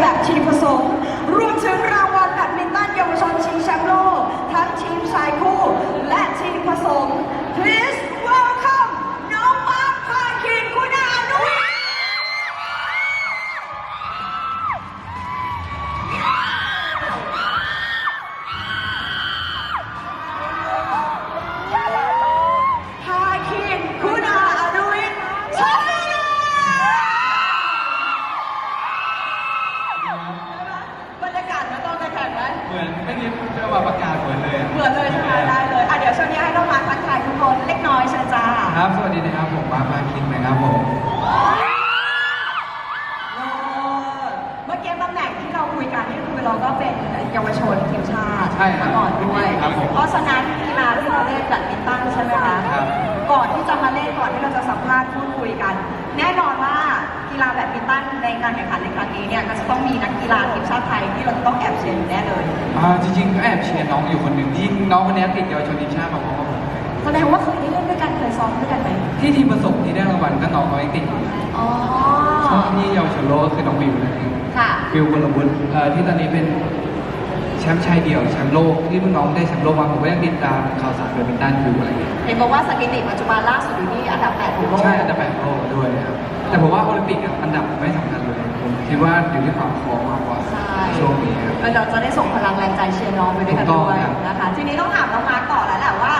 แบบทีมผสม รวมถึงรางวัลแบดมินตันเยาวชนชิงแชมป์โลก ทั้งทีมชายคู่ และทีมผสม Please ชาติใช่ครับมาก่อนด้วย ครับผมเพราะฉะนั้นกีฬาที่เราเล่นแบดมินตันใช่ไหมคะครับก่อนที่จะมาเล่นก่อนที่เราจะสัมภาษณ์พูดคุยกัน แน่นอนว่ากีฬาแบดมินตันในการแข่งขันในครั้งนี้เนี่ยก็จะต้องมีนักกีฬาทีมชาติไทยที่เราจะต้องแอบเชียร์อยู่แน่เลยอ่าจริงๆก็แอบเชียร์น้องอยู่คนหนึ่งที่น้องคนนี้ติดเยาวชนทีมชาติมาพร้อมกับผมแสดงว่าเคยได้เล่นด้วยกันเคยซ้อมด้วยกันไหมที่ทีมประสบที่ได้รางวัลก็น้องเขาเองติดอยู่อ๋อช่วงที่เยาวชนโลกก็คือน้องวิวนั่นเองค่ะวิวบลบุญเอ่อที่ตอนนี้เป็น แชมป์ชายเดี่ยวแชมป์โลกที่เพิ่งน้องได้แชมป์โลกมาผมก็ยังติดตามข่าวสารแบดมินตันอยู่อะไรอย่างเงี้ยเห็นบอกว่าสถิติปัจจุบันล่าสุดอยู่ที่อันดับ8ของโลกใช่อันดับแปดของโลกด้วยครับแต่ผมว่าโอลิมปิกอะอันดับไม่สำคัญเลยผมคิดว่าอยู่ที่ความพร้อมมากกว่าใช่ช่วงนี้ครับแล้วเราจะได้ส่งพลังแรงใจเชียร์น้องไปด้วยกันถูกต้องด้วยครับ นะคะ ทีนี้ต้องถามน้องมาร์คต่อแล้วแหละว่า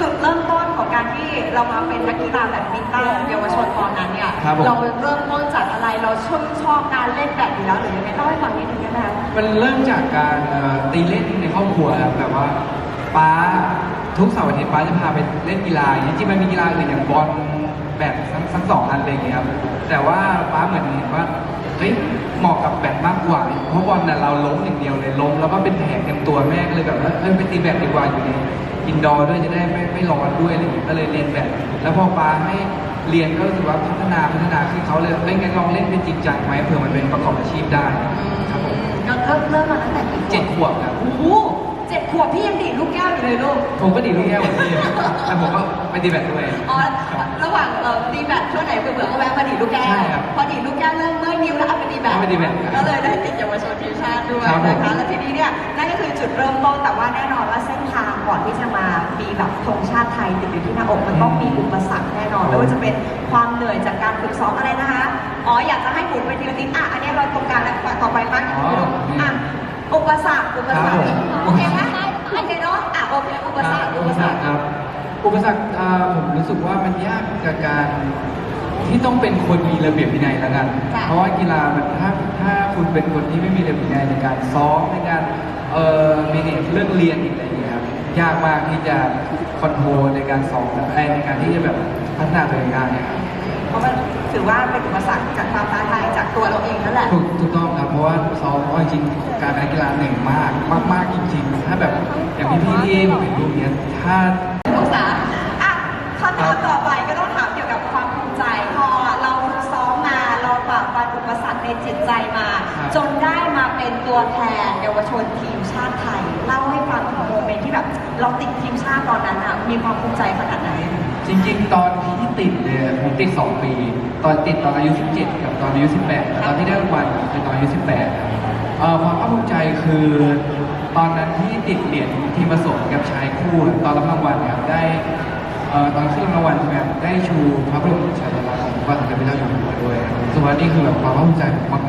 จุดเริ่มต้นของการที่เรามาเป็นนักกีฬาแบดมินตันเยาวชนตอนนั้นเนี่ยครับผม เราเริ่มต้นจากอะไร เราชอบชอบการเล่นแบดอยู่แล้วหรือยังไงเล่าให้ฟังนิดนึงได้ไหมคะมันเริ่มจากการเอ่อตีเล่นในครอบครัวครับแบบว่าป้าทุกเสาร์อาทิตย์ป้าจะพาไปเล่นกีฬาอย่างนี้จริงๆมันมีกีฬาอื่นอย่างบอลแบดทั้งทั้งสองอันอะไรอย่างเงี้ยครับแต่ว่าป้าเหมือนเห็นว่าเฮ้ยเหมาะกับแบดมากกว่าเพราะบอลน่ะเราล้มอย่างเดียวเลยล้มแล้วก็เป็นแผลเต็มตัวแม่ก็เลยแบบว่าเออไปตีแบดดีกว่าอยู่ในอินดอร์ด้วยจะได้ไม่ไม่ร้อนด้วยอะไรอย่างเงี้ยก็เลยเรียนแบดแล้วพอป้าให้ เรียนก็รู้สึกว่าพัฒนาพัฒนาขึ้นเขาเลยไม่งั้นลองเล่นเป็นจริงจังไหมเผื่อมันเป็นประกอบอาชีพได้ครับผมก็เริ่มเริ่มมาตั้งแต่กี่ขวบเจ็ดขวบครับ โอ้โหเจ็ดขวบพี่ยังดีดลูกแก้วอยู่เลยลูก ผมก็ดีดลูกแก้วเหมือนพี่แต่ผมก็ไปตีแบดด้วยอ๋อระหว่างเอ่อตีแบตช่วงไหนเบื่อๆก็แวะมาดีดลูกแก้วใช่ครับพอดีดลูกแก้วเริ่มเมื่อยนิ้วแล้วเอาไปตีแบตเอาไปตีแบตครับก็เลยได้ติดเยาวชนทีมชาติด้วยครับผมนะคะ แล้วทีนี้เนี่ยนั่นก็คือจุดเริ่มต้นแต่ว่าแน่นอนว่าเส้นทาง ก่อนที่จะมามีแบบธงชาติไทยติดอยู่ที่หน้าอกมันต้องมีอุปสรรคแน่นอนไม่ว่าจะเป็นความเหนื่อยจากการฝึกซ้อมอะไรนะคะ อ๋ออยากจะให้หมุนไปทีละนิดอะอันนี้เราตรงกลางแล้วต่อไปมากอีกทีหนึงอะอุปสรรคอุปสรรคโอเคไหมโอเคเนาะอะโอเคอุปสรรคอุปสรรคครับอุปสรรคอ่าผมรู้สึกว่ามันยากจากการที่ต้องเป็นคนมีระเบียบวินัยแล้วกันจ้ะเพราะว่ากีฬามันถ้าถ้าคุณเป็นคนที่ไม่มีระเบียบวินัยในการซ้อมในการเอ่อมีเนเรื่องเรียนอีกอะไรอ ย่างเงี้ยครับยากมากที่จะคอนโทรลในการซ้อมไอ้ในการที่จะแบบพัฒนาตัวเองได้ครับเพราะมันถือว่าเป็นอุปสรรคจากความท้าทายจากตัวเราเองนั่นแหละถูกถูกต้องครับเพราะว่าซ้อมเพราะจริงๆการเป็นนักกีฬาเหนื่อยมากมากมากจริง ๆ ถ้าแบบอย่างพี่พี่ๆที่ผมเห็นรูปเนี้ยถ้าลูกสาวอะคำถามต่อไปก็ต้องถามเกี่ยวกับความภูมิใจพอเราฝึกซ้อมมาเราฝ่าฟันอุปสรรคในจิตใจมาครับจนได้มา เป็นตัวแทนเยาวชนทีมชาติไทย เล่าให้ฟังถึงโมเมนต์ที่แบบเราติดทีมชาติตอนนั้นอะมีความภูมิใจขนาดไหน จริงๆ ตอนที่ติดเนี่ยผมติด 2 ปี ตอนติดตอนอายุ 17 กับตอนอายุ 18แต่ตอนที่ได้รางวัลคือตอนอายุ 18ครับเอ่อความภาคภูมิใจคือตอนนั้นที่ติดเหรียญทีมผสมกับชายคู่ตอนรับรางวัลเนี่ยครับได้เอ่อตอนขึ้นรางวัลใช่ไหมครับได้ชูพระบรมฉายาลักษณ์ของพระบาทสมเด็จพระเจ้าอยู่หัวด้วยครับส่วนนี่คือแบบความภาคภูมิใจ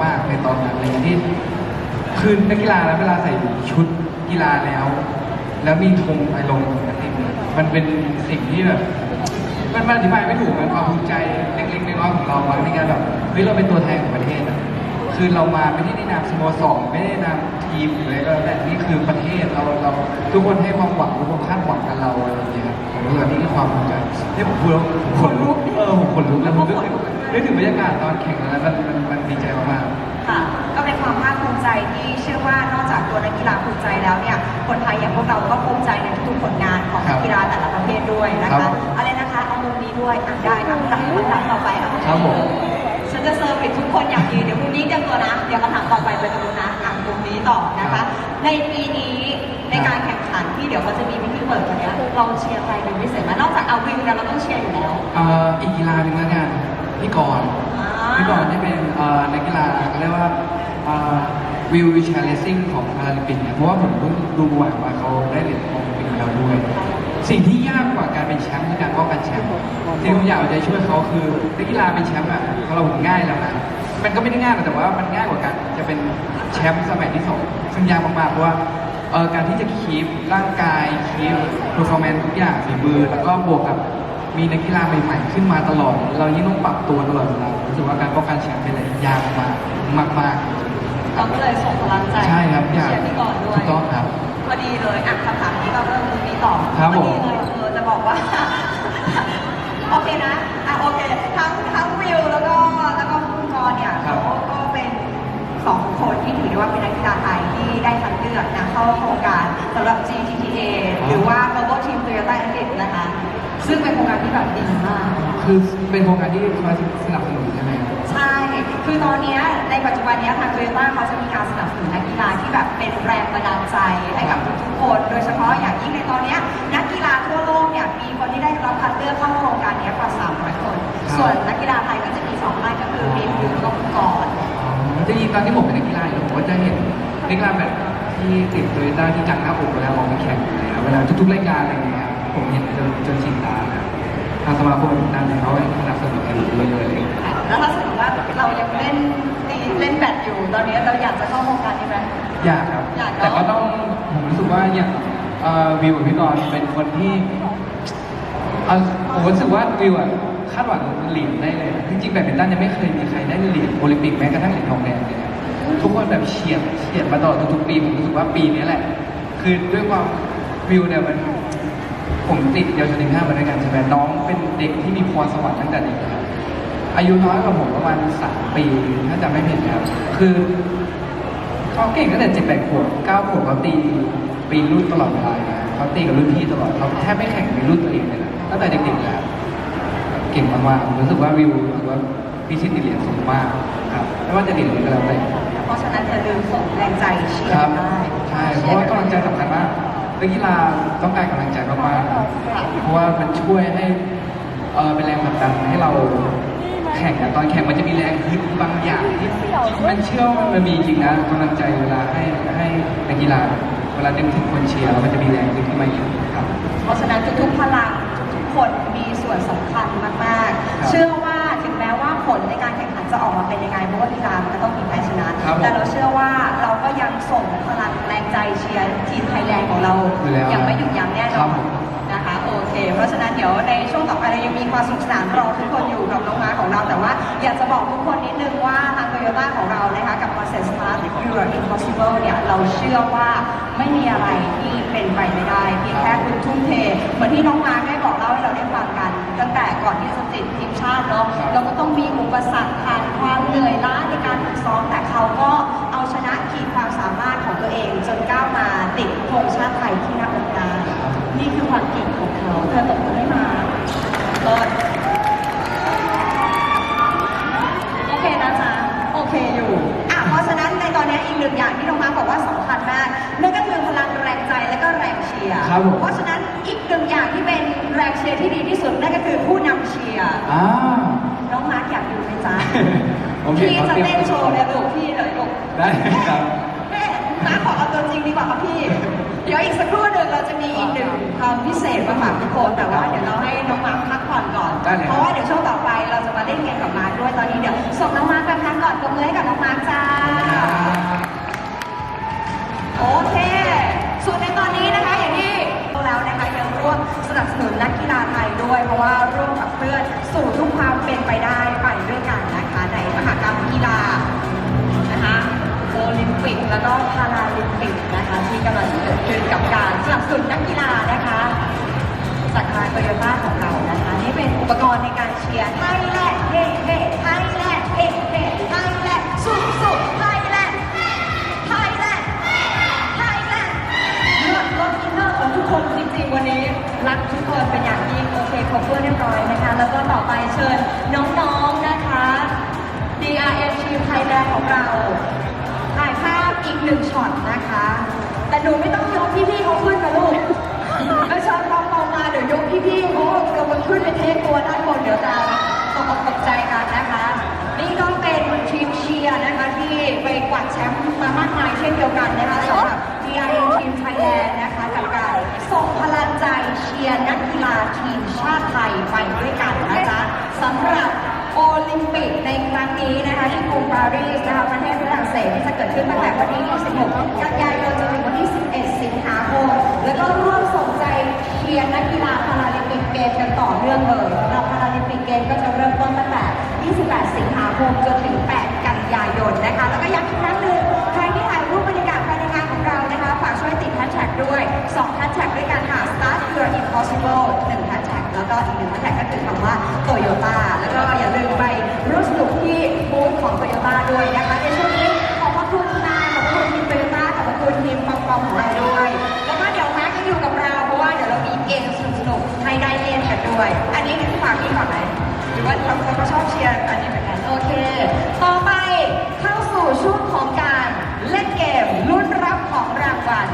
มากๆในตอนนั้นเลยที่ คือนักกีฬาแล้วเวลาใส่ชุดกีฬาแล้ว แล้วมีธงไอลงติดเนี่ยมันเป็นสิ่งที่แบบมันมันอธิบายไม่ถูกมันความภูมิใจเล็กๆน้อยๆของเราบางในการแบบเฮ้ยเราเป็นตัวแทนของประเทศอะคือเรามาไม่ได้ในนามสโมสรไม่ได้ในนามทีมหรืออะไรก็แล้วแต่นี่คือประเทศเราเราทุกคนให้ความหวังทุกคนคาดหวังกับเราอะไรอย่างเงี้ยครับผมรู้สึกว่านี่คือความภูมิใจที่ผมพูดแล้วผมขนลุกเออผมขนลุกแล้วผมนึกถึงนึกถึงบรรยากาศตอนแข่งแล้วมันมันมันดีใจมากๆ ค่ะ ว่านอกจากตัวนักกีฬาภูมิใจแล้วเนี่ยคนไทยอย่างพวกเราก็ภูมิใจในทุกๆผลงานของนักกีฬาแต่ละประเภทด้วยนะครัคะบอะไรนะคะเอามุมนี้ด้วยอะได้อะคำถามต่อไปอะครับผมฉันจะเซอร์วิสทุกคนอย่างดีเดี๋ยวมุมนี้เตรียมตัวนะเดี๋ยวคำถามต่อไปเป็นตรงนู้นนะอะมุมนี้ต่อนะคะ ในปีนี้ในการแข่งขันที่เดี๋ยวเขาจะมีพิธีเปิดวันเนี้ยเราเชียร์ใครเป็นพิเศษไหมนอกจากเอาวิวแล้วเราต้องเชียร์อยู่แล้วเอ่ออีกกีฬาหนึ่งแล้วกันพี่กรณ์อ่าพี่กรณ์ที่เป็นเอ่อนักกีฬาเขาเรียกว่าเอ่อ วิวแชร์เลสซิ่งของพาราลิมปิกเนี่ยเพราะว่าผมเพิ่งดูประวัติว่าเขาได้เหรียญทองโอลิมปิกมาแล้วด้วย สิ่งที่ยากกว่าการเป็นแชมป์คือการป้องกันแชมป์ที่ผมอยากเอาใจช่วยเขาคือนักกีฬาเป็นแชมป์อะเราง่ายแล้วนะมันก็ไม่ได้ง่ายหรอกแต่ว่ามันง่ายกว่าการจะเป็นแชมป์สมัยที่สองซึ่งยากมากๆเพราะว่าเออการที่จะคีปร่างกายคีป performance ทุกอย่างฝีมือ แล้วก็บวกกับมีนักกีฬาใหม่ๆขึ้นมาตลอด เรายิ่งต้องปรับตัวตลอดเวลารู้สึกว่าการป้องกันแชมป์เป็นอะไรยากมากมากๆ เราก็เลยส่งพลังใจใช่ครับอยากเชียร์พี่ก่อนด้วยถูกต้องครับ พอดีเลยอะคำถามนี้เราเริ่มมีต่อครับพอดีผมเลยเออจะบอกว่า โอเคนะอะโอเคทั้งทั้งวิวแล้วก็แล้วก็คุณกรณ์เนี่ยเขาก็เป็นสองคนที่ถือได้ว่าเป็นนักกีฬาไทยที่ได้คัดเลือกนะเข้าโครงการสำหรับ GTTA หรือว่า Global Team Toyota Edit นะคะ ซึ่งเป็นโครงการที่แบบดีมาก คือเป็นโครงการที่คอยสนับสนุนใช่ไหม คือตอนนี้ในปัจจุบันนี้ทางโตโยต้าเขาจะมีการสนับสนุนนักกีฬาที่แบบเป็นแรงบันดาลใจให้กับทุกๆคน โดยเฉพาะอย่างยิ่งในตอนนี้นักกีฬาทั่วโลกเนี่ยมีคนที่ได้รับคัดเลือกเข้าโครงการนี้กว่า 300 คน ส่วนนักกีฬาไทยก็จะมีสองท่านก็คือมีวิวแล้วก็คุณกรณ์จริงๆตอนที่ผมเป็นนักกีฬาอยู่ผมก็จะเห็นนักกีฬาแบบที่ติดโตโยต้าที่จังหน้าอกเวลาออกไปแข่งอยู่แล้วเวลาทุกๆรายการอะไรอย่างเงี้ยผมเห็นจนจนชินตาแล้ว ทางสมาคมนั่นเขาให้สนับสนุนกันเลยเลยค่ะแล้วถ้าสมมติว่าเรายังเล่นตีเล่นแบดอยู่ ตอนนี้เราอยากจะเข้าโครงการนี้ไหม อยากครับ อยากเนอะ แต่ก็ต้องผมรู้สึกว่าอย่างเอ่อวิวกับพี่กรณ์เป็นคนที่เอ่อผมรู้สึกว่าวิวอะคาดหวังเหรียญได้เลย จริงๆแบดมินตันยังไม่เคยมีใครได้เหรียญโอลิมปิกแม้กระทั่งเหรียญทองแดงเลยนะทุกคนแบบเฉียดเฉียดมาตลอดทุกๆปีผมรู้สึกว่าปีนี้แหละ คือด้วยความวิวเนี่ยมัน ผมติดเยาวชนทีมห้ามาด้วยกันใช่ไหมน้องเป็นเด็กที่มีพรสวรรค์ตั้งแต่เด็กนะครับอายุน้อยกว่าผมประมาณสามปีถ้าจำไม่ผิดนะครับ คือเขาเก่งตั้งแต่เจ็ดแปดขวบเก้าขวบเขาตีปีนรุ่นตลอดเวลานะเขาตีกับรุ่นพี่ตลอดเขาแทบไม่แข่งในรุ่นตัวเองเลยนะตั้งแต่เด็กๆแล้วเก่งมากๆผมรู้สึกว่าวิวรู้สึกว่าพี่ชิดติดเหรียญสูงมากครับไม่ว่าจะเหรียญอะไรก็แล้วแต่เพราะฉะนั้นอย่าลืมส่งแรงใจเชียครับร์ได้ใช่เพราะว่ากำลังใจสำคัญมาก นักกีฬาต้องการกำลังใจมากๆครับเพราะว่ามันช่วยให้เออเป็นแรงผลักดันให้เราแข่งอะตอนแข่งมันจะมีแรงฮึดบางอย่างที่มันเชื่อว่ามันมีจริงนะกำลังใจเวลาให้ให้นักกีฬาเวลานึกถึงคนเชียร์แล้วมันจะมีแรงฮึดขึ้นมาอีกครับ เพราะฉะนั้นทุกๆพลังทุกๆคนมีส่วนสำคัญมากครับๆเชื่อว่าถึงแม้ว่าผลในการแข่งขันจะออกมาเป็นยังไงเพราะว่ากีฬามันก็ต้องมีแพ้ชนะครับผม แต่เราเชื่อว่าเราก็ยังส่งพลังแรง ใจเชียร์ทีมไทยแลนด์ของเราอยู่แล้วยังไม่หยุดยั้งแน่นครัอบนผม นะคะโอเค เพราะฉะนั้นเดี๋ยวในช่วงต่อไปเรายังมีความสนุกสนานรอทุกคนอยู่กับน้องม้าของเรา แต่ว่าอยากจะบอกทุกคนนิดนึงว่าทางโตโยต้าของเรานะคะกับ Process Smart Europe Impossible เนี่ยเราเชื่อว่าไม่มีอะไรที่เป็นไปไม่ได้เพียงแค่คุณทุ่มเทเหมือนที่น้องมาร์คได้บอกเล่าให้เราได้ฟังกัน ตั้งแต่ก่อนที่จะติดทีมชาติเนาะครับเราก็ต้องมีอุปสรรคผ่านความเหนื่อยล้าในการฝึกซ้อมแต่เขาก็เอาชนะขีดความสามารถของ ตัวเองจนก้าวมาติดธงชาติไทยที่หน้าอกได้นี่คือความเก่งของเขาเธอตกมือให้มาเลิศโอเคนะจ๊ะโอเคอยู่อะเพราะฉะนั้นในตอนนี้อีกหนึ่งอย่างที่น้องมาร์คบอกว่าสำคัญมากนั่นก็คือพลังแรงใจและก็แรงเชียร์ครับผม เพราะฉะนั้นอีกหนึ่งอย่างที่เป็นแรงเชียร์ที่ดีที่สุดนั่นก็คือผู้นำเชียร์อ่า น้องมาร์คอยากดูไหมจ๊ะ ผมเห็นพี่เขาจะเตรียมเต้นโชว์เลยลูกพี่เลยลูก ได้ครับ ดีกว่าครับพี่ เดี๋ยวอีกสักครู่หนึ่งเราจะมีอีกหนึ่งความพิเศษมาฝากทุกคนแต่ว่าเดี๋ยวเราให้น้องมาร์คพักผ่อนก่อน ได้เลยครับ เพราะว่าเดี๋ยวช่วงต่อไปเราจะมาเล่นเกมกับมาร์คด้วยตอนนี้เดี๋ยวส่งน้องมาร์คไปพักก่อนตบมือให้กับน้องมาร์คจ้า โอเค ส่วนในตอนนี้นะคะอย่างที่แล้วนะคะยังร่วมสนับสนุนนักกีฬาไทยด้วย เพราะว่าร่วมกับเพื่อนสู่ทุกความเป็นไปได้ไปด้วยกันนะคะในมหกรรมกีฬานะคะ โอลิมปิก แล้วก็พาราลิมปิกนะคะที่กำลังเกิดขึ้นกับการสนับสนุนนักกีฬานะคะจากทางโตโยต้าของเรานะคะนี่เป็นอุปกรณ์ในการเชียร์ไทยแลนด์เฮ้เฮ้ไทยแลนด์เฮ้เฮ้ไทยแลนด์สุดสุดไทยแลนด์ไทยแลนด์ไทยแลนด์เลือดรถอินเนอร์ของทุกคนจริงๆวันนี้รักทุกคนเป็นอย่างยิ่งโอเคครบถ้วนเรียบร้อยนะคะ แล้วก็ต่อไปเชิญน้องๆนะคะ DRM ทีมไทยแลนด์ของเรา อีกหนึ่งช็อตนะคะ แต่หนูไม่ต้องยกพี่ๆเขาขึ้นนะลูกเอช็อตมองมองมาเดี๋ยวยกพี่ๆเขาเดี๋ยวมันขึ้นไปเทคตัวด้านบนเดี๋ยวจะตกอกตกใจกันนะคะ นี่ก็เป็นทีมเชียร์นะคะ ที่ไปกวาดแชมป์มามากมายเช่นเดียวกันนะคะสำหรับ DRA ทีมไทยแลนด์นะคะกับการส่งพลังใจเชียร์นักกีฬาทีมชาติไทยไปด้วยกันนะจ๊ะสำหรับ โอลิมปิกในครั้งนี้นะคะที่กรุงปารีสนะคะประเทศฝรั่งเศสที่จะเกิดขึ้นตั้งแต่วันที่26กันยายนจนถึงวันที่ 11 สิงหาคมแล้วก็ร่วมส่งใจเชียร์นักกีฬาพาราลิมปิกเกมกันต่อเนื่องเลยสำหรับพาราลิมปิกเกมก็จะเริ่มต้นตั้งแต่ 28 สิงหาคมจนถึง 8 กันยายนนะคะแล้วก็ย้ำอีกครั้ง นนี้คือฝากพี่ก่อนไหมหรือว่าเราเราก็ชอบเชียร์อันนี้เหมือนกันโอเค ต่อไปเข้าสู่ช่วงของการเล่นเกมลุ้นรับของรางวัล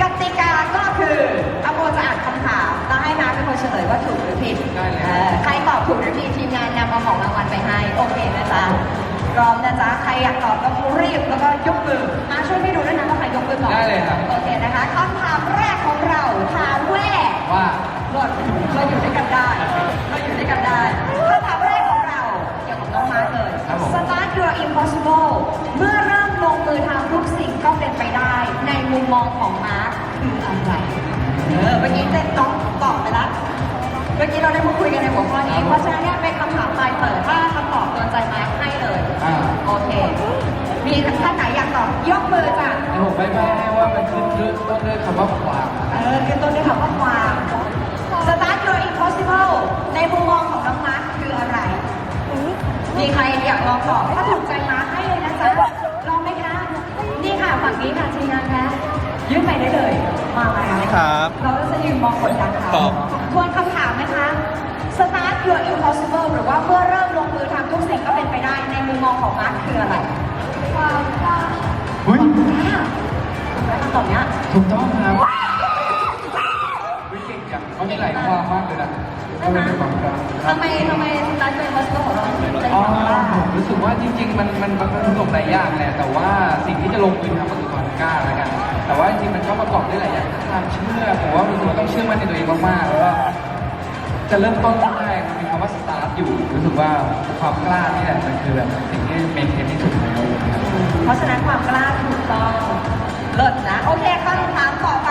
กติกาก็คืออาโมจะอ่านคำถามแล้วให้มาเป็นคนเฉลยว่าถูกหรือผิดได้เลยออใครตอบถูกหรือผิดทีมงานนำเอาของรางวัลไปให้โอเคนะจ๊ะพร้อมนะจ๊ะใครอยากตอบก็รีบแล้วก็ยกมือมาช่วยพี่ดูด้วยนะว่าใครยกมือก่อนได้เลยครับ โอเคนะคะคำถามแรกของเราถามแว่ ว่า หลดเราอยู่ด้วยกันได้เราอยู่ด้วยกันได้คำถามแรกของเราเกี่ยวกับน้องมาร์คเลย ครับผม Start your impossible เมื่อเริ่มลงมือทำทุกสิ่งก็เป็นไปได้ ในมุมมองของมาร์คคืออะไรเออเมื่อกี้เต้นน้องตอบไปแล้วเมื่อกี้เราได้มาคุยกันในหัวข้อนี้ เพราะฉะนั้นเนี่ยเป็นคำถามปลายเปิดถ้าคำตอบโดนใจมาร์คให้เลย อ่า โอเค มีท่านไหนอยากตอบยกมือจ้ะเดี๋ยวผมไปไปให้ว่ามันขึ้นด้วยต้นด้วยคำว่าความ เออคือต้นด้วยคำว่าความ มีใครอยากลองตอบถ้าถูกใจมาร์คให้เลยนะจ๊ะลองไหมคะ นี่ค่ะฝั่งนี้ค่ะทีมงานแพ้ยื่นไปได้เลย มาแล้วครับ เราก็จะยืนมองกดดันเขาครับทวนคำถามนะคะ Start your impossible หรือว่าเมื่อเริ่มลงมือทำทุกสิ่งก็เป็นไปได้ในมุมมองของมาร์คคืออะไรความกล้าเฮ้ยถูกไหมคำตอบเนี้ย ถูกต้องครับ วิเก่งจังเขามีหลายความมากเลยนะ ก็เลยเป็นความกลางทำไมทำไม Start your impossible ของเราถึงใจอ๋อความกล้าผมรู้สึกว่าจริง ๆ มันมันมันประกอบหลายอย่างแหละแต่ว่าสิ่งที่จะลงมือทำก็คือความกล้าแล้วกัน แต่ว่าจริงๆมันก็ประกอบด้วยหลายอย่างความเชื่อผมว่ามันต้องเชื่อมั่นในตัวเองมากๆแล้วก็จะเริ่มต้นได้มันมีคำว่าสตาร์ทอยู่รู้สึกว่าความกล้านี่แหละมันคือแบบสิ่งที่เมนเทนที่สุดแล้วนะครับเพราะฉะนั้นความกล้าถูกต้องเลิศนะโอเคคำถามต่อไป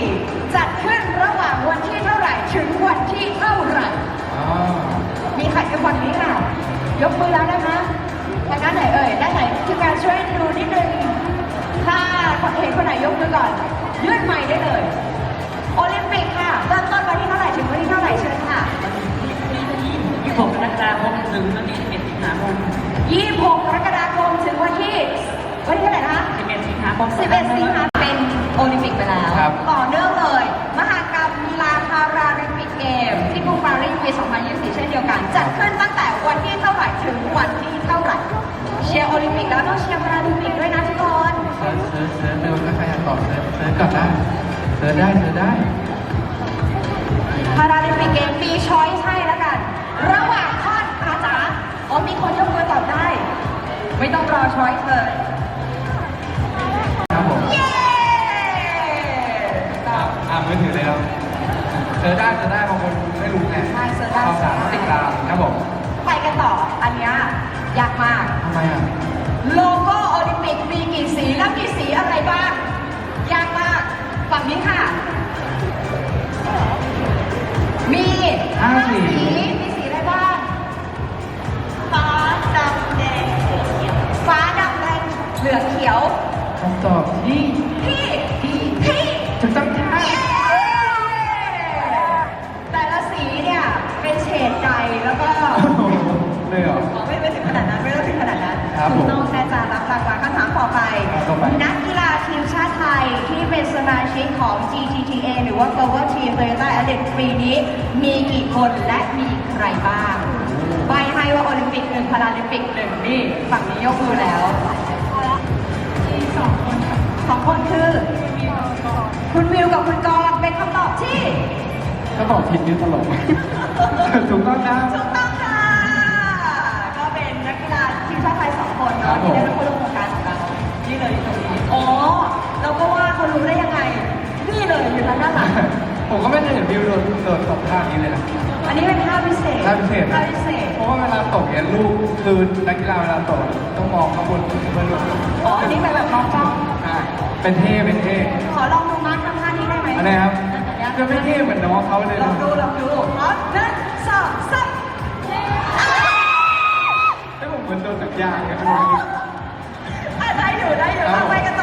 2024จัดขึ้นระหว่างวันที่เท่าไหร่ถึงวันที่เท่าไหร่อ๋อมีใครเป็นคนนี้ค่ะ ยกมือแล้วนะคะทางด้านไหนเอ่ย ด้านไหนทีมงานช่วยดูนิดนึง ถ้าเห็นคนไหนยกมือก่อน ยื่นไมค์ได้เลย โอลิมปิกค่ะเริ่มต้นวันที่เท่าไหร่ถึงวันที่เท่าไหร่เชิญค่ะ 26กรกฎาคมถึงวันที่11สิงหาคม26กรกฎาคมถึงวันที่วันที่เท่าไหร่นะคะ11สิงหาคม11สิงหาเป็นโอลิมปิกไปแล้ว ก่อนได้เซิร์ชได้เซิร์ชได้พาราลิมปิกเกมมีช้อยส์ให้แล้วกัน ระหว่างทอดอาจ๋าอ๋อมีคนยกมือตอบได้ ไม่ต้องรอช้อยส์เลยครับผมเย้อ่ามือถือเลยครับเซิร์ชได้เซิร์ชได้บางคนไม่รู้ไงใช่เซิร์ชได้ความสามารถติดตามครับผมไปกันต่ออันเนี้ยยากมากทำไมอะโลโก้โอลิมปิกมีกี่สีและมีสีอะไรบ้างยากมาก ฝั่งนี้ค่ะ มีห้าสีมีสีอะไรบ้าง ฟ้าดำแดงเขียวฟ้าดำแดงเหลืองเขียว คำตอบที่พี่พี่พี่ถูกต้องค่ะเย้แต่ละสีเนี่ย เป็นเฉดใดแล้วก็ โอ้โหเลยเหรออ๋อไม่ไม่ถึงขนาดนั้นไม่ต้องถึงขนาดนั้นครับถูผมกต้องนะจ๊ะรับรางวัลคำถามต่อไปต่อไป นักกีฬา ทีมชาติไทยที่เป็นสมาชิกของ GTTA หรือว่า Global Team Toyota Athletics ปีนี้ มีกี่คนและมีใครบ้าง ใบให้ว่าโอลิมปิกหนึ่งพาราลิมปิกหนึ่งนี่ ฝั่งนี้ยกมือแล้วสองคนสองคนคือ คุณวิวกับคุณกรณ์เป็นคำตอบที่ถ้าบอกผิดนี่ตลกถูกต้องนะถูกต้องค่ะ ก็เป็นนักกีฬาทีมชาติไทยสองคนครัเนาะบผมที่ได้ เลยอยู่ทางด้านหลัง ผมผมก็ไม่เคยเห็นวิวโดดโดดตกท่านี้เลยนะอันนี้เป็นท่าพิเศษท่าพิเศษท่านะพิเศษเพราะว่าเวลาตกเนี่ยลูกคือนักกีฬาเวลาตกต้องมองข้างบนเพื่อลูกอ๋ออันนี้เป็นแบบมองกล้องใช่เป็นเท่เป็นเท่ขอลองดูมาร์คทำท่านี้ได้ไหมอะไรครับจะไม่เท่เหมือนน้องเขาเลยลอนะงดูลองดูพร้อมหนึ่งสองสามให้ผมเหมือนโดนตักยางเนี่ยอะได้อยู่ได้อยู่ครับเอาไปกัน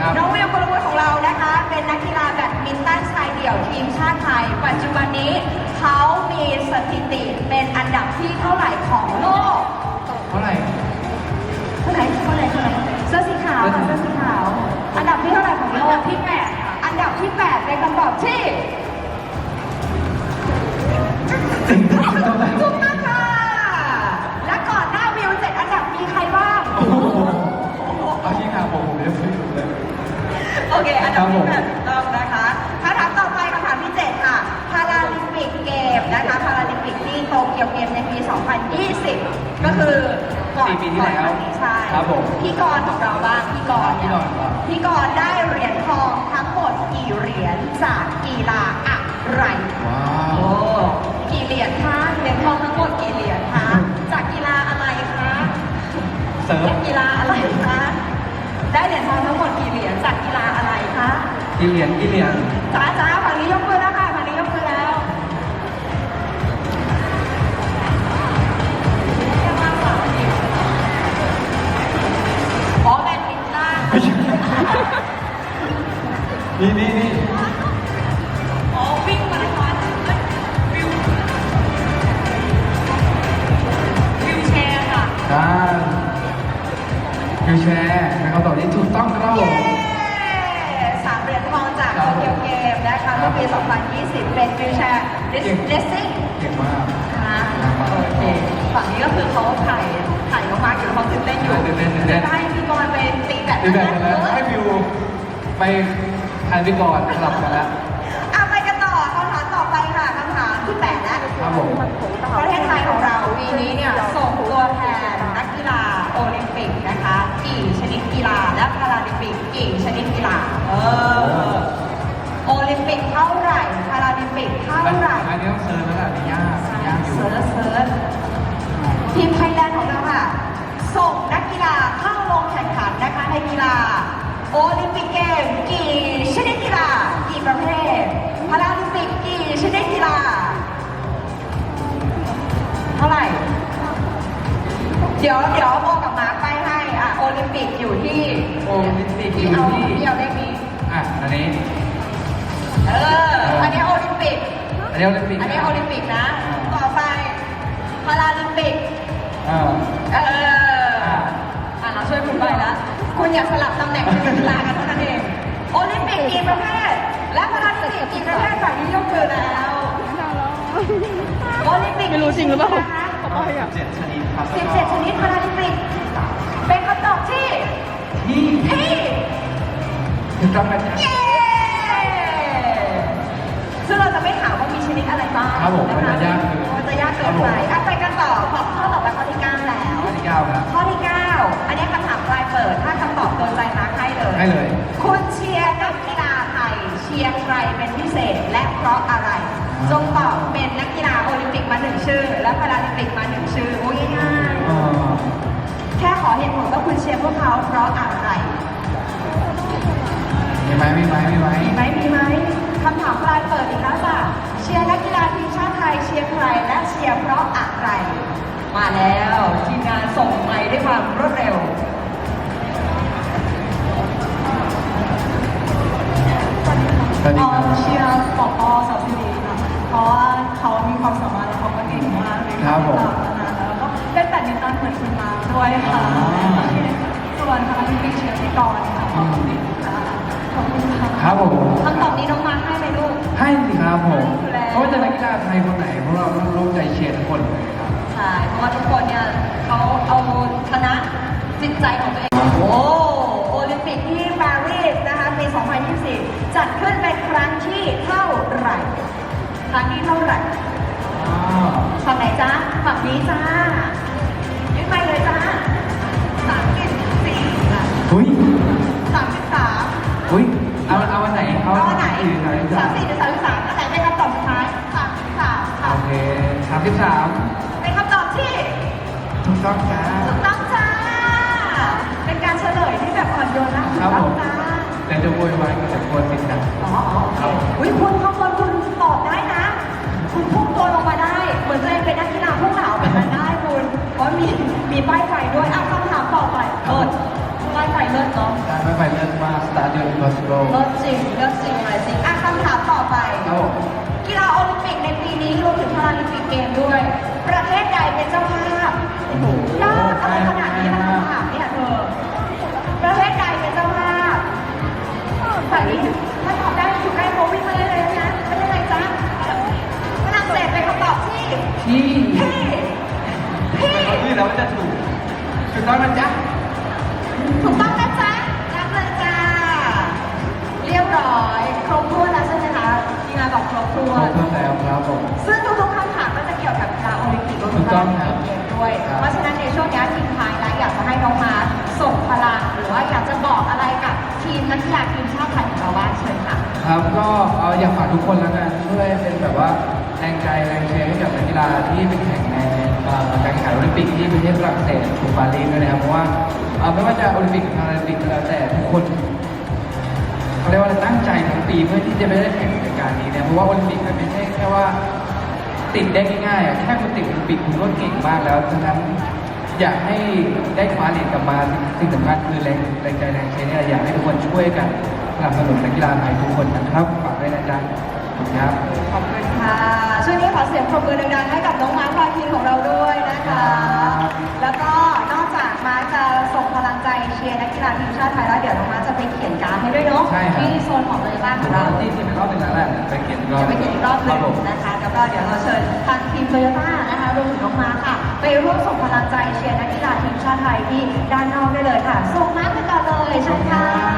ครับน้องวิวกลวุฒิของเรานะคะ เป็นนักกีฬาแบดมินตันชายเดี่ยวทีมชาติไทย ปัจจุบันนี้เขามีสถิติเป็นอันดับที่เท่าไหร่ของโลก เท่าไหร่ เท่าไหร่เท่าไหร่เท่าไหร่เสื้อสีขาวค่ะเสื้อสีขาว อันดับที่เท่าไหร่ของโลกอันดับที่แปดค่ะอันดับที่แปดเป็นคำตอบที่ อเคอันดับครับผที่มแปดถูกต้องนะคะคำถามต่อไปคำถามที่เจ็ดค่ะพาราลิมปิกเกมนะคะพาราลิมปิกที่โตเกียวเกมในปี 2020 ก็คือก่อนสี่ปีที่แล้วก่อนหน้านี้ใช่ครับผมพี่กรณ์ของเราบ้างพี่กรณ์เนี่ยพี่กรณ์ครับพี่กรณ์ได้เหรียญทองทั้งหมดกี่เหรียญจากกีฬาอะไร ว้าโอ้ว กี่เหรียญคะเหรียญทองทั้งหมดกี่เหรียญคะ จากกีฬาอะไรคะเสริมจากกีฬาอะไรคะ ได้เหรียญทองทั้งหมดกี่เหรียญจากกีฬาอะไร คะกี่เหรียญกี่เหรียญจ้าจ้าฝั่งนี้ยกมือแล้วค่ะฝั่งนี้ยกมือแล้วอ๋อแบดมินตัน นี่นี่นี่ เมื่อปี2020เป็นวิวแชร์เดสซิ่งเก่งมากนะคะโอเคฝั่งนี้ก็คือเขาถ่ายถ่ายน้องมาร์คอยู่เขาตื่นเต้นอยู่ตื่นเต้นตื่นเต้นจะให้พี่บอลไปตีแบดดีแบบกันแล้วให้วิวไปทันพี่กรณ์สลับกันแล้วเอาไปกันต่อคำถามต่อไปค่ะคำถามที่แปดแล้วครับผมประเทศไทยของเราปีนี้เนี่ยส่งตัวแทนนักกีฬาโอลิมปิกนะคะกี่ชนิดกีฬาและพาราลิมปิกกี่ชนิดกีฬาเออโอลิม ปิกเท่าไหร่พาราลิมปิกเท่าไหร่อันนี้ต้องเซิร์ชแล้วล่ะนี่ยากยากอยู่เซิร์ชเซิร์ชทีมไทยแลนด์ของเราค่ะ ส่งนักกีฬาเข้าลงแข่งขันนะคะในกีฬาโอลิมปิกเกมกี่ชนิดกีฬากี่ประเภทพาราลิมปิกกี่ชนิดกีฬาเท่าไหร่ เดี๋ยวเดี๋ยวโมกับมาร์คไปให้อะโอลิมปิกอยู่ที่โอลิมปิกอที่ยู่เอาที่ที่เอาเลขนี้อะอันนี้ เออ อันนี้โอลิมปิก อันนี้โอลิมปิกอันนี้โอลิมปิกนะ ต่อไปพาราลิมปิก อ่าเออ อะเราช่วยคุณไปแล้วคุณอย่าสลับตำแหน่งเป็นกีฬากันเท่านั้นเอง โอลิมปิกกี่ประเภท และพาราลิมปิกกี่ประเภทฝั่งนี้ยกมือแล้ว โอลิมปิกไม่รู้จริงหรือเปล่านะคะเจ็ดชนิดครับสิบเจ็ดชนิดพาราลิมปิก เป็นคำตอบที่ที่ที่ถูกต้องไหมจ๊ะเย้ซึ่ งเราจะไม่ถามว่ามีชนิดอะไรบ้างครับผมนะคะมันจะยากเกินมันจะยากเกินครับผมไปอะไปกันต่อขอข้อต่อไปข้อที่เก้าแล้วข้อที่เก้าครับข้อที่9อันนี้คำถามปลายเปิด ถ้าคำตอบโดนใจมาร์คให้เลยให้เลย คุณเชียร์นักกีฬาไทยเชียร์ใครเป็นพิเศษและเพราะอะไรจงตอบเป็นนักกีฬาโอลิมปิกมาหนึ่งชื่อ และพาราลิมปิกมาหนึ่งชื่อโอ้ยง่ายอ่าๆแค่ขอเหตุผลว่าคุณเชียร์พวกเขาเพราะอะไรมีไหมมีไหมมีไหมมีไหมมีไหมคำถามปลายเปิดอีกแล้วจ้ะเชียร์นักกีฬาทีมชาติไทยเชียร์ใครและเชียร์เพราะอะไร มาแล้วทีมงานส่งไมค์ด้วยความรวดเร็วสวัสดีครับเชียร์ปอปอสาวสิริค่ะเพราะว่าเขามีความสามารถและเขาก็เก่งมากเลยครับผมแล้วก็เล่นแบดมินตันเหมือนคุณมาด้วยค่ะอ่าส่วนพาราลิมปิกเชียร์ที่กรค่ะขอบคุณค่ะ ว่าจะนักกีฬาไทยคนไหนพวกเราต้องร่วมใจเชียร์ทุกคนเลยครับ ใช่ เพราะว่าทุกคนเนี่ยเขาเอาชนะจิตใจของตัวเอง โอ้โอลิมปิกที่ปารีสนะคะปี 2024 จัดขึ้นเป็นครั้งที่เท่าไหร่ ครั้งที่เท่าไหร่อ่าฝั่งไหนจ้าฝั่งนี้จ้ายึดไปเลยจ้าสามสิบสี่หุ้ยสามสิบสามหุ้ยเอาเอาวันไหนสามสี่หรือสามสิบสามอันไหนเป็นคำตอบสุดท้าย เคสามสิบสามเป็นคำตอบที่ถูกต้องจ้าถูกต้องจ้า เป็นการเฉลยที่แบบอ่อนโยนนะถูกต้องจ้าแต่จะโวยวายกับแต่คนติดกันอ๋ออ๋อโอเคอุ้ยคุณข้างบนคุณตอบได้นะ คุณพุ่งตัวลงมาได้ เหมือนตัวเองเป็นนักกีฬาพุ่งเหลาเป็นมันได้คุณเพราะมีมีป้ายไฟด้วยอะคำถามต่อไปเลิศป้ายไฟเลิศเนาะการไม่ไปเลิกมาสตาร์ดิโออิมพอสิเบิลเลิศจริงเลิศจริงเลยจริงอะคำถามต่อไปครับผม กีฬาโอลิมปิกในปีนี้รวมถึงพาราลิมปิกเกมด้วย ประเทศใดเป็นเจ้าภาพโอ้โหยากอะไรขนาดนี้นะคำถามเนี่ยเธอประเทศใดเป็นเจ้าภาพฝั่งนี้ถ้าตอบได้ถูกได้โมวิ่งมาเลยเลยนะเป็นยังไงจ๊ะฝรั่งเศสเป็นคำตอบที่ที่พี่พี่เขาที่เราจะถูกถูกต้องนะจ๊ะ ต้องครับเกมด้วยครับเพราะฉะนั้นในช่วงนี้ทีมท้ายแล้วอยากจะให้น้องมาร์คส่งพลังหรือว่าอยากจะบอกอะไรกับทีมนักกีฬาทีมชาติไทยของเราบ้างเชิญค่ะครับก็เอ่ออยากฝากทุกคนแล้วกันช่วยเป็นแบบว่าแรงใจแรงเชียร์ให้กับนักกีฬาที่ไปแข่งในเอ่อการแข่งขันโอลิมปิกที่ประเทศฝรั่งเศสถูกปารีสด้วยนะครับเพราะว่าเอ่อไม่ว่าจะโอลิมปิกหรือพาราลิมปิกก็แล้วแต่ทุกคนเขาเรียกว่าตั้งใจทั้งปีเพื่อที่จะไม่ได้แข่งในรายการนี้เนี่ยเพราะว่าโอลิมปิกมันไม่ใช่แค่ว่า ติดได้ง่ายๆอะแค่คุณติดโอลิมปิกคุณก็เก่งมากแล้วฉะนั้นอยากให้ได้คว้าเหรียญกลับมาสิ่งสำคัญคือแรงแรงใจแรงเชียร์เนี่ยอยากให้ทุกคนช่วยกันสนับสนุนนักกีฬาไทยทุกคนนะครับฝากด้วยนะจ๊ะขอบคุณครับขอบคุณค่ะช่วงนี้ขอเสียงปรบมือดังๆให้กับน้องมาร์คพาคีของเราด้วยนะคะ แล้วก็นอกจากมาร์คจะส่งพลังใจเชียร์นักกีฬาทีมชาติไทยแล้วเดี๋ยวน้องมาร์คจะไปเขียนการ์ดให้ด้วยเนาะใช่ครับที่โซนของเลยบ้านของเราที่ที่เป็นรอบหนึ่งแล้วแหละไปเขียนรอบจะไปเขียนอีกรอบหคนึบผมงนะคะ แล้วก็เดี๋ยวเราเชิญทางทีมโตโยต้านะคะรวมถึงน้องมาค่ะ ไปร่วมส่งพลังใจเชียร์นักกีฬาทีมชาติไทยที่ด้านนอกได้เลยค่ะส่งมาไปก่อนเลยเชิญค่ะ